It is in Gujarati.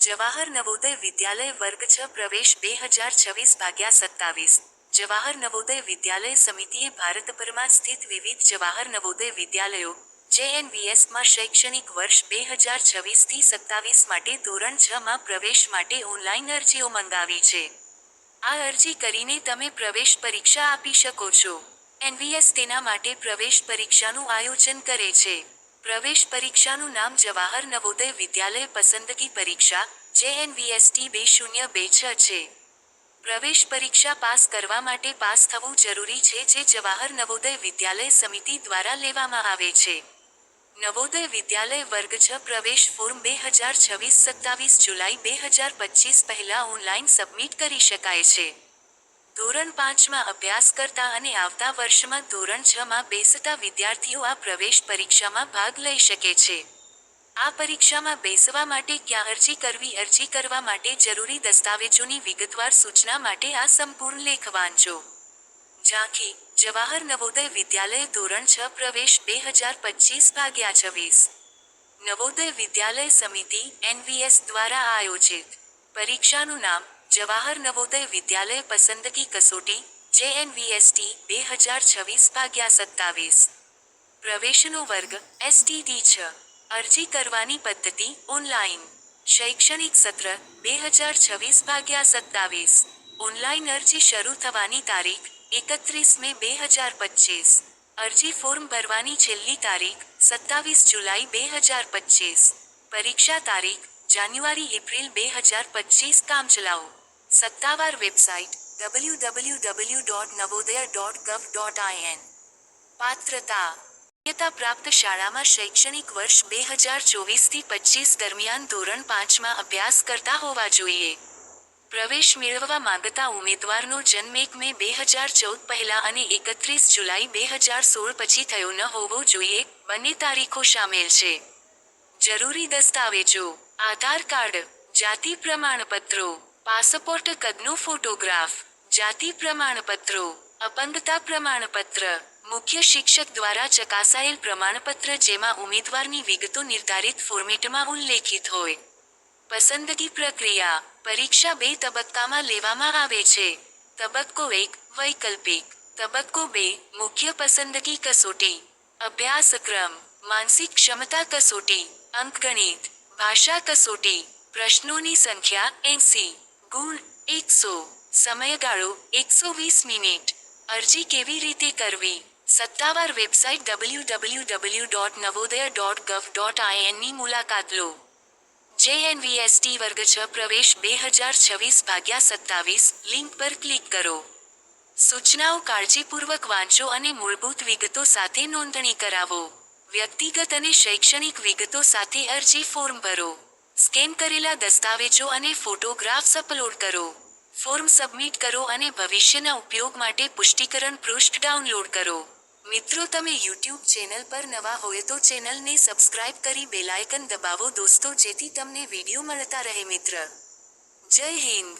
જવાહર નવોદય વિદ્યાલય વર્ગ છ, પ્રવેશ બે હજાર છવ્વીસ ભાગ્યા સત્તાવીસ. જવાહર નવોદય વિદ્યાલય સમિતિએ ભારતભરમાં સ્થિત વિવિધ જવાહર નવોદય વિદ્યાલયો જેએનવીએસમાં શૈક્ષણિક વર્ષ બે હજાર છવ્વીસથી સત્તાવીસ માટે ધોરણ છ માં પ્રવેશ માટે ઓનલાઈન અરજીઓ મંગાવી છે. આ અરજી કરીને તમે પ્રવેશ પરીક્ષા આપી શકો છો. એનવીએસ તેના માટે પ્રવેશ પરીક્ષાનું આયોજન કરે છે. પ્રવેશ પરીક્ષાનું નામ જવાહર નવોદય વિદ્યાલય પસંદગી પરીક્ષા, જેએનવીએસટી બે શૂન્ય બે છ છે. પ્રવેશ પરીક્ષા પાસ કરવા માટે પાસ થવું જરૂરી છે જે જવાહર નવોદય વિદ્યાલય સમિતિ દ્વારા લેવામાં આવે છે. નવોદય વિદ્યાલય વર્ગ છ પ્રવેશ ફોર્મ બે હજાર છવ્વીસ સત્તાવીસ જુલાઈ બે હજાર પચીસ પહેલા ઓનલાઈન સબમિટ કરી શકાય છે. ધોરણ પાંચમાં અભ્યાસ કરતા અને આવતા વર્ષમાં ધોરણ છ માં બેસતા વિદ્યાર્થીઓ આ પ્રવેશ પરીક્ષામાં ભાગ લઈ શકે છે. આ પરીક્ષામાં બેસવા માટે ક્યાં અરજી કરવી, અરજી કરવા માટે જરૂરી દસ્તાવેજોની વિગતવાર સૂચના માટે આ સંપૂર્ણ લેખ વાંચો ઝાંખી, જવાહર નવોદય વિદ્યાલય ધોરણ છ પ્રવેશ બે હજાર પચીસ ભાગ્યા છવ્વીસ. નવોદય વિદ્યાલય સમિતિ એનવીએસ દ્વારા આયોજિત. પરીક્ષાનું નામ જવાહર નવોદય વિદ્યાલય પસંદગી કસોટી જેએનવીએસટી બે હજાર છવ્વીસ ભાગ્યા સત્તાવીસ પ્રવેશનો વર્ગ એસટીડી છ અરજી કરવાની પદ્ધતિ ઓનલાઈન શૈક્ષણિક સત્ર બે હજાર છવ્વીસ ભાગ્યા સત્તાવીસ ઓનલાઈન અરજી શરૂ થવાની તારીખ એકત્રીસ મે બે હજાર પચીસ અરજી ફોર્મ ભરવાની છેલ્લી તારીખ સત્તાવીસ જુલાઈ બે હજાર પચીસ પરીક્ષા તારીખ જાન્યુઆરી એપ્રિલ બે હજાર પચીસ કામચલાઉ સત્તાવાર website W W W dot Navodaya dot gov dot IN પાત્રતા માન્યતા પ્રાપ્ત શાળામાં શૈક્ષણિક વર્ષ બે હજાર ચોવીસથી પચીસ દરમિયાન ધોરણ પાંચમાં અભ્યાસ કરતા હોવા જોઈએ પ્રવેશ મેળવવા માંગતા ઉમેદવારનો જન્મ એક મે બે હજાર ચૌદ પહેલા અને એકત્રીસ જુલાઈ બે હજાર સોળ પછી થયો ન હોવો જોઈએ બંને તારીખો સામેલ છે જરૂરી દસ્તાવેજો આધાર કાર્ડ જાતિ પ્રમાણપત્રો પાસપોર્ટ કદનો ફોટોગ્રાફ, જાતિ પ્રમાણપત્રો, અપંગતા પ્રમાણપત્ર, મુખ્ય શિક્ષક દ્વારા ચકાસાયેલ પ્રમાણપત્ર જેમાં ઉમેદવારની વિગતો નિર્ધારિત ફોર્મેટમાં ઉલ્લેખિત હોય. પસંદગી પ્રક્રિયા, પરીક્ષા બે તબક્કામાં લેવામાં આવે છે. તબક્કો એક, વૈકલ્પિક. તબક્કો બે, મુખ્ય પસંદગી કસોટી. અભ્યાસક્રમ, માનસિક ક્ષમતા કસોટી. અંકગણિત, ભાષા કસોટી. પ્રશ્નોની સંખ્યા એંસી. ગુણ એકસો. સમયગાળો એકસો વીસ મિનિટ. અરજી કેવી રીતે કરવી? સત્તાવાર website W W W dot Navodaya dot gov dot આઈએનની મુલાકાત લો. જેએનવીએસટી વર્ગ છ પ્રવેશ બે હજાર છવ્વીસ ભાગ્યા સત્તાવીસ લિંક પર ક્લિક કરો. સૂચનાઓ કાળજીપૂર્વક વાંચો અને મૂળભૂત વિગતો સાથે નોંધણી કરાવો. વ્યક્તિગત અને શૈક્ષણિક વિગતો સાથે અરજી ફોર્મ ભરો. સ્કેન કરેલા દસ્તાવેજો અને ફોટોગ્રાફ્સ અપલોડ કરો. ફોર્મ સબમિટ કરો અને ભવિષ્યના ઉપયોગ માટે પુષ્ટિકરણ પૃષ્ઠ ડાઉનલોડ કરો. મિત્રો, તમે યુટ્યુબ ચેનલ પર નવા હોય તો ચેનલને સબસ્ક્રાઇબ કરી બેલાયકન દબાવો દોસ્તો, જેથી તમને વીડિયો મળતા રહે મિત્ર. જય હિન્દ.